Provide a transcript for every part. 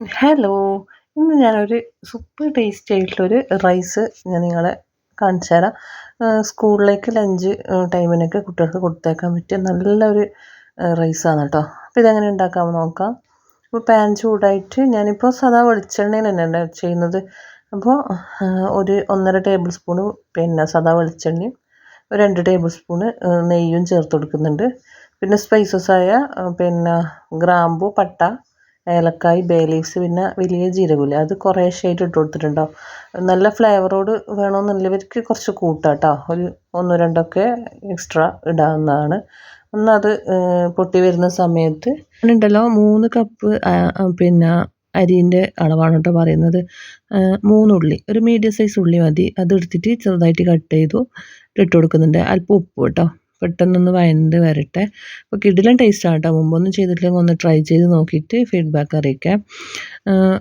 Hello ഇന്ന് ഞാനൊരു super tasty ആയിട്ടുള്ളൊരു റൈസ് ഞാൻ നിങ്ങളെ കാണിച്ചു തരാം. സ്കൂളിലേക്ക് ലഞ്ച് ടൈമിനൊക്കെ കുട്ടികൾക്ക് കൊടുത്തേക്കാൻ പറ്റിയ നല്ലൊരു റൈസാണ് കേട്ടോ അപ്പോൾ ഇതെങ്ങനെ ഉണ്ടാക്കാമെന്ന് നോക്കാം. അപ്പോൾ പാൻ ചൂടായിട്ട് ഞാനിപ്പോൾ സാധാ വെളിച്ചെണ്ണയിൽ തന്നെ ചെയ്യുന്നത്. അപ്പോൾ ഒരു ഒന്നര ടേബിൾ സ്പൂണ് പിന്നെ സാധാ വെളിച്ചെണ്ണയും ഒരു രണ്ട് ടേബിൾ സ്പൂണ് നെയ്യും ചേർത്ത് കൊടുക്കുന്നുണ്ട്. പിന്നെ സ്പൈസസ് ആയ പിന്നെ ഗ്രാമ്പു പട്ട ഏലക്കായ് ബേ ലീവ്സ് പിന്നെ വലിയ ജീരകമില്ലേ അത് കുറേശ്ശെയായിട്ട് ഇട്ട് കൊടുത്തിട്ടുണ്ടാവും നല്ല ഫ്ലേവറോട് വേണമെന്നുള്ളവർക്ക് കുറച്ച് കൂട്ടാം കേട്ടോ ഒരു ഒന്നോ രണ്ടൊക്കെ എക്സ്ട്രാ ഇടാവുന്നതാണ്. ഒന്നത് പൊട്ടി വരുന്ന സമയത്ത് ഉണ്ടല്ലോ മൂന്ന് കപ്പ് പിന്നെ അരിന്റെ അളവാണ് കേട്ടോ പറയുന്നത്. മൂന്നുള്ളി ഒരു മീഡിയം സൈസ് ഉള്ളി മതി. അതെടുത്തിട്ട് ചെറുതായിട്ട് കട്ട് ചെയ്തു ഇട്ട് കൊടുക്കുന്നുണ്ട്. അല്പം ഉപ്പ് കേട്ടോ. പെട്ടെന്നൊന്ന് വയണ്ട് വരട്ടെ. അപ്പോൾ കിടിലൻ ടേസ്റ്റാണ് കേട്ടോ മുമ്പൊന്നും ചെയ്തിട്ടില്ലെങ്കിൽ ഒന്ന് ട്രൈ ചെയ്ത് നോക്കിയിട്ട് ഫീഡ്ബാക്ക് അറിയിക്കാം.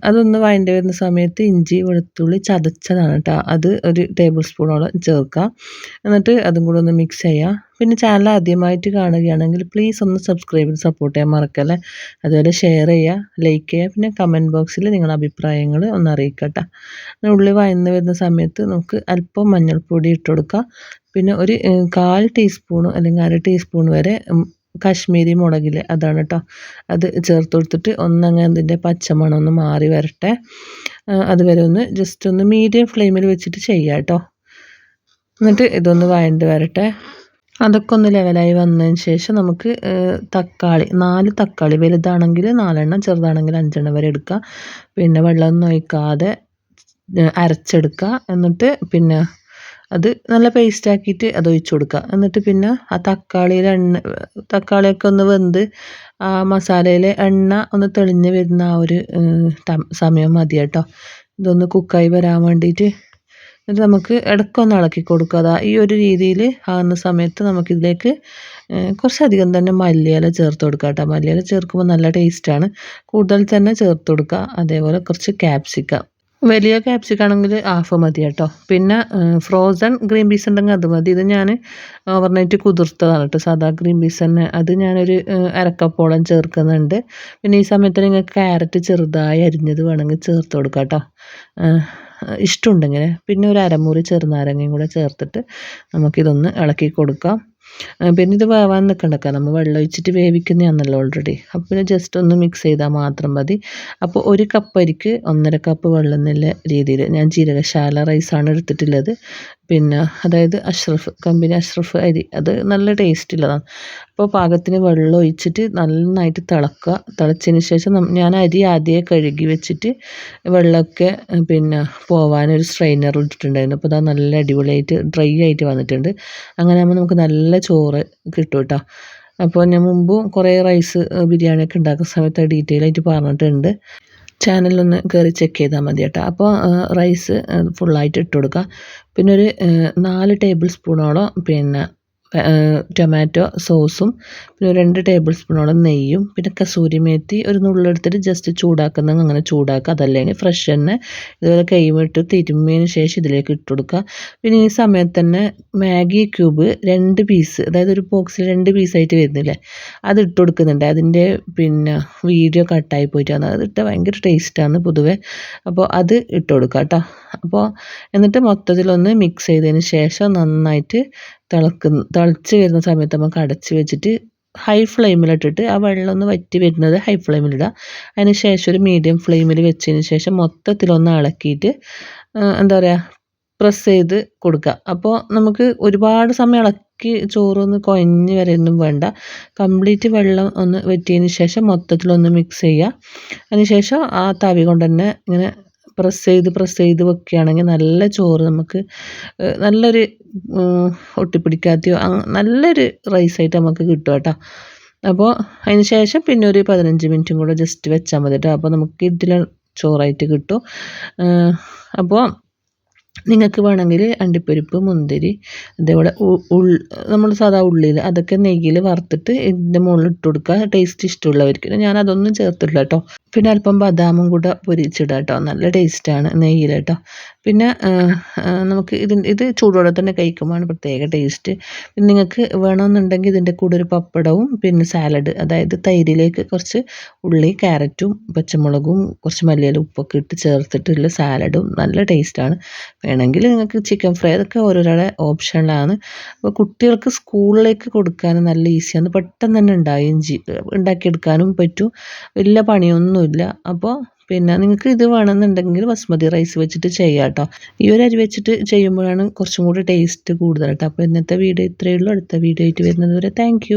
അതൊന്ന് വയണ്ട് വരുന്ന സമയത്ത് ഇഞ്ചി വെളുത്തുള്ളി ചതച്ചതാണ് കേട്ടോ അത് ഒരു ടേബിൾ സ്പൂണോളം ചേർക്കാം. എന്നിട്ട് അതും കൂടെ ഒന്ന് മിക്സ് ചെയ്യാം. പിന്നെ ചാനൽ ആദ്യമായിട്ട് കാണുകയാണെങ്കിൽ പ്ലീസ് ഒന്ന് സബ്സ്ക്രൈബ് ചെയ്ത് സപ്പോർട്ട് ചെയ്യാൻ മറക്കല്ലേ. അതുപോലെ ഷെയർ ചെയ്യുക ലൈക്ക് ചെയ്യുക. പിന്നെ കമന്റ് ബോക്സിൽ നിങ്ങളുടെ അഭിപ്രായങ്ങൾ ഒന്ന് അറിയിക്കട്ടെ. ഉള്ളി വയന്ന് വരുന്ന സമയത്ത് നമുക്ക് അല്പം മഞ്ഞൾപ്പൊടി ഇട്ട് പിന്നെ ഒരു കാൽ ടീസ്പൂണ് അല്ലെങ്കിൽ അര ടീസ്പൂൺ വരെ കാശ്മീരി മുളകില്ലേ അതാണ് കേട്ടോ അത് ചേർത്ത് കൊടുത്തിട്ട് ഒന്നങ്ങ് അതിന്റെ പച്ചമണം ഒന്ന് മാറി വരട്ടെ. അതുവരെ ഒന്ന് ജസ്റ്റ് ഒന്ന് മീഡിയം ഫ്ലെയിമിൽ വെച്ചിട്ട് ചെയ്യാം കേട്ടോ എന്നിട്ട് ഇതൊന്ന് വഴണ്ട് വരട്ടെ. അതൊക്കെ ഒന്ന് ലെവലായി വന്നതിന് ശേഷം നമുക്ക് തക്കാളി നാല് തക്കാളി വലുതാണെങ്കിൽ നാലെണ്ണം ചെറുതാണെങ്കിൽ അഞ്ചെണ്ണം വരെ എടുക്കുക പിന്നെ വെള്ളമൊന്നും ഒഴിക്കാതെ അരച്ചെടുക്കുക എന്നിട്ട് പിന്നെ അത് നല്ല പേസ്റ്റ് ആക്കിയിട്ട് അത് ഒഴിച്ചു കൊടുക്കുക. എന്നിട്ട് പിന്നെ ആ തക്കാളിയിൽ എണ്ണ തക്കാളിയൊക്കെ ഒന്ന് വെന്ത് ആ മസാലയിലെ എണ്ണ ഒന്ന് തെളിഞ്ഞ് വരുന്ന ആ ഒരു സമയം മതി കേട്ടോ. ഇതൊന്ന് കുക്കായി വരാൻ വേണ്ടിയിട്ട്. എന്നിട്ട് നമുക്ക് ഇടയ്ക്കൊന്ന് ഇളക്കി കൊടുക്കുക. അതാ ഈ ഒരു രീതിയിൽ ആകുന്ന സമയത്ത് നമുക്കിതിലേക്ക് കുറച്ചധികം തന്നെ മല്ലിയില ചേർത്ത് കൊടുക്കുക കേട്ടോ. മല്ലിയില ചേർക്കുമ്പോൾ നല്ല ടേസ്റ്റാണ് കൂടുതൽ തന്നെ ചേർത്ത് കൊടുക്കുക. അതേപോലെ കുറച്ച് ക്യാപ്സിക്കം വലിയ ക്യാപ്സിക്കം ആണെങ്കിൽ ഹാഫ് മതി കേട്ടോ. പിന്നെ ഫ്രോസൺ ഗ്രീൻ പീസ് ഉണ്ടെങ്കിൽ അത് മതി. ഇത് ഞാൻ ഓവർനൈറ്റ് കുതിർത്തതാണ് കേട്ടോ. സാധാ ഗ്രീൻ പീസ് തന്നെ. അത് ഞാനൊരു അരക്കപ്പോളം ചേർക്കുന്നുണ്ട്. പിന്നെ ഈ സമയത്ത് നിങ്ങൾക്ക് ക്യാരറ്റ് ചെറുതായി അരിഞ്ഞത് വേണമെങ്കിൽ ചേർത്ത് കൊടുക്കാം കേട്ടോ. ഇഷ്ടമുണ്ടെങ്കിൽ. പിന്നെ ഒരു അരമുറി ചെറുനാരങ്ങയും കൂടെ ചേർത്തിട്ട് നമുക്കിതൊന്ന് ഇളക്കി കൊടുക്കാം. പിന്നെ ഇത് വേവാൻ നിൽക്കണ്ടക്ക നമ്മൾ വെള്ളം ഒഴിച്ചിട്ട് വേവിക്കുന്നതാണല്ലോ ഓൾറെഡി അപ്പോൾ പിന്നെ ജസ്റ്റ് ഒന്ന് മിക്സ് ചെയ്താൽ മാത്രം മതി. അപ്പോൾ ഒരു കപ്പ് അരിക്ക് ഒന്നര കപ്പ് വെള്ളം എന്നുള്ള രീതിയിൽ ഞാൻ ജീരകശാല റൈസാണ് എടുത്തിട്ടുള്ളത്. പിന്നെ അതായത് അഷ്റഫ് കമ്പനി അഷ്റഫ് അരി. അത് നല്ല ടേസ്റ്റ് ഉള്ളതാണ്. അപ്പോൾ പാകത്തിന് വെള്ളം ഒഴിച്ചിട്ട് നന്നായിട്ട് തിളക്കുക. തിളച്ചതിന് ശേഷം ഞാൻ അരി ആദ്യമേ കഴുകി വെച്ചിട്ട് വെള്ളമൊക്കെ പിന്നെ പോവാനൊരു സ്ട്രെയിനർ ഇട്ടിട്ടുണ്ടായിരുന്നു. അപ്പോൾ അത് നല്ല അടിപൊളിയായിട്ട് ഡ്രൈ ആയിട്ട് വന്നിട്ടുണ്ട്. അങ്ങനെ ആകുമ്പോൾ നമുക്ക് നല്ല ചോറ് കിട്ടും കേട്ടോ അപ്പോൾ ഞാൻ മുമ്പും കുറേ റൈസ് ബിരിയാണിയൊക്കെ ഉണ്ടാക്കുന്ന സമയത്ത് ഡീറ്റെയിൽ ആയിട്ട് പറഞ്ഞിട്ടുണ്ട്. ചാനലൊന്ന് കയറി ചെക്ക് ചെയ്താൽ മതി കേട്ടോ അപ്പോൾ റൈസ് ഫുള്ളായിട്ട് ഇട്ട് കൊടുക്കുക പിന്നെ ഒരു നാല് ടേബിൾ സ്പൂണോളം പിന്നെ ടൊമാറ്റോ സോസും പിന്നെ രണ്ട് ടേബിൾ സ്പൂണോളം നെയ്യും പിന്നെ കസൂരി മേത്തി ഒരു നുള്ളെടുത്തിട്ട് ജസ്റ്റ് ചൂടാക്കുന്ന അങ്ങനെ ചൂടാക്കുക. അതല്ലെങ്കിൽ ഫ്രഷ് തന്നെ ഇതുപോലെ കൈമിട്ട് തിരുമ്മിയതിന് ശേഷം ഇതിലേക്ക് ഇട്ട് കൊടുക്കുക. പിന്നെ ഈ സമയത്ത് തന്നെ മാഗി ക്യൂബ് രണ്ട് പീസ് അതായത് ഒരു ബോക്സിൽ രണ്ട് പീസായിട്ട് വരുന്നില്ലേ അത് ഇട്ട് കൊടുക്കുന്നുണ്ട്. അതിന്റെ പിന്നെ വീഡിയോ കട്ടായി പോയിട്ടാണ്. അത് ഇട്ട് ഭയങ്കര ടേസ്റ്റാണ് പൊതുവേ. അപ്പോൾ അത് ഇട്ട് കൊടുക്കുക കേട്ടോ. അപ്പോൾ എന്നിട്ട് മൊത്തത്തിലൊന്ന് മിക്സ് ചെയ്തതിന് ശേഷം നന്നായിട്ട് തിളക്കുന്ന തിളച്ച് വരുന്ന സമയത്ത് നമുക്ക് അടച്ച് വെച്ചിട്ട് ഹൈ ഫ്ലെയിമിലിട്ടിട്ട് ആ വെള്ളം ഒന്ന് വറ്റി വരുന്നത് ഹൈ ഫ്ലെയിമിലിടുക അതിന് ശേഷം ഒരു മീഡിയം ഫ്ലെയിമിൽ വെച്ചതിന് ശേഷം മൊത്തത്തിലൊന്ന് ഇളക്കിയിട്ട് എന്താ പറയുക പ്രസ് ചെയ്ത് കൊടുക്കുക. അപ്പോൾ നമുക്ക് ഒരുപാട് സമയം ഇളക്കി ചോറൊന്ന് കുഴഞ്ഞ് വരെയൊന്നും വേണ്ട. കംപ്ലീറ്റ് വെള്ളം ഒന്ന് വറ്റിയതിന് ശേഷം മൊത്തത്തിലൊന്ന് മിക്സ് ചെയ്യുക. അതിന് ശേഷം ആ തവി കൊണ്ട് തന്നെ ഇങ്ങനെ പ്രസ് ചെയ്ത് പ്രസ് ചെയ്ത് വെക്കുകയാണെങ്കിൽ നല്ല ചോറ് നമുക്ക് നല്ലൊരു ഒട്ടിപ്പിടിക്കാത്തയോ നല്ലൊരു റൈസായിട്ട് നമുക്ക് കിട്ടും കേട്ടോ. അപ്പോൾ അതിന് ശേഷം പിന്നെ ഒരു പതിനഞ്ച് മിനിറ്റും കൂടെ ജസ്റ്റ് വെച്ചാൽ മതി കേട്ടോ. അപ്പോൾ നമുക്ക് ഇതിൽ ചോറായിട്ട് കിട്ടും. അപ്പോൾ നിങ്ങൾക്ക് വേണമെങ്കിൽ അണ്ടിപ്പരിപ്പ് മുന്തിരി അതേപോലെ നമ്മൾ സാധാ ഉള്ളിൽ അതൊക്കെ നെയ്യിൽ വറുത്തിട്ട് ഇതിന്റെ മുകളിൽ ഇട്ട് കൊടുക്കുക. ടേസ്റ്റ് ഇഷ്ടമുള്ളവർക്ക്. ഞാൻ അതൊന്നും ചേർത്തില്ല കേട്ടോ പിന്നെ അല്പം ബദാമും കൂടെ പൊരിച്ചിടാം കേട്ടോ നല്ല ടേസ്റ്റാണ് നെയ്യിൽ കേട്ടോ പിന്നെ നമുക്ക് ഇത് ഇത് ചൂടോടെ തന്നെ കഴിക്കുമ്പോഴാണ് പ്രത്യേക ടേസ്റ്റ് പിന്നെ നിങ്ങൾക്ക് വേണമെന്നുണ്ടെങ്കിൽ ഇതിന്റെ കൂടെ ഒരു പപ്പടവും പിന്നെ സാലഡ് അതായത് തൈരിലേക്ക് കുറച്ച് ഉള്ളി ക്യാരറ്റും പച്ചമുളകും കുറച്ച് മല്ലിയില ഉപ്പൊക്കെ ഇട്ട് ചേർത്തിട്ടുള്ള സാലഡും നല്ല ടേസ്റ്റാണ് വേണമെങ്കിൽ നിങ്ങൾക്ക് ചിക്കൻ ഫ്രൈ അതൊക്കെ ഓരോരാളെ ഓപ്ഷനിലാണ് അപ്പോൾ കുട്ടികൾക്ക് സ്കൂളിലേക്ക് കൊടുക്കാൻ നല്ല ഈസിയാണ് പെട്ടെന്ന് തന്നെ ഉണ്ടാവുകയും ഉണ്ടാക്കിയെടുക്കാനും പറ്റും. വലിയ പണിയൊന്നുമില്ല. അപ്പോൾ പിന്നെ നിങ്ങൾക്ക് ഇത് വേണമെന്നുണ്ടെങ്കിൽ ബസ്മതി റൈസ് വെച്ചിട്ട് ചെയ്യാം കേട്ടോ. ഈ ഒരു അരി വെച്ചിട്ട് ചെയ്യുമ്പോഴാണ് കുറച്ചും കൂടി ടേസ്റ്റ് കൂടുതൽ കേട്ടോ. അപ്പോൾ ഇന്നത്തെ വീഡിയോ ഇത്രയേ ഉള്ളൂ. അടുത്ത വീഡിയോ ആയിട്ട് വരുന്നത് വരെ താങ്ക്